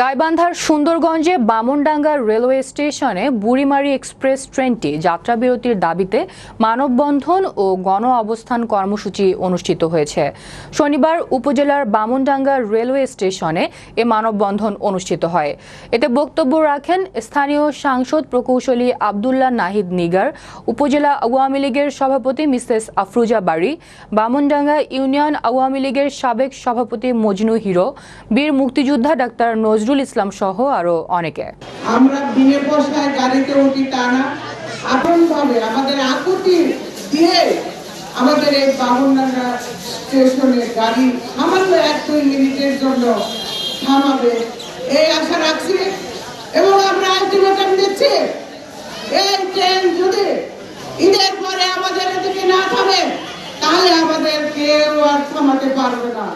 গাইবান্ধার সুন্দরগঞ্জে বামনডাঙ্গা রেলওয়ে স্টেশনে বুড়িমারি এক্সপ্রেস ট্রেনটি যাত্রাবিরতির দাবিতে মানববন্ধন ও গণ অবস্থান কর্মসূচি অনুষ্ঠিত হয়েছে। শনিবার উপজেলার বামনডাঙ্গা রেলওয়ে স্টেশনে এ মানববন্ধন অনুষ্ঠিত হয়। এতে বক্তব্য রাখেন স্থানীয় সাংসদ প্রকৌশলী আবদুল্লাহ নাহিদ নিগার, উপজেলা আওয়ামী লীগের সভাপতি মিসেস আফরুজা বাড়ি বামনডাঙ্গা ইউনিয়ন আওয়ামী লীগের সাবেক সভাপতি মজনু হিরো, বীর মুক্তিযোদ্ধা ডাক্তার নজরুল ইসলাম সহ আরও অনেকে। আমরা বিনে পয়সায় গাড়িতে উঠি আমাদের আকুতি দিয়ে আমাদের এই স্টেশনে গাড়ি সামান্য এক দুই মিনিটের জন্য থামাবে। এই আশা রাখছি এবং আমরা আলটিমেটাম দিচ্ছি, এই ট্রেন যদি ঈদের পরে আমাদের এদিকে না থামে, তাহলে আমাদের কেউ আর থামাতে পারবে না।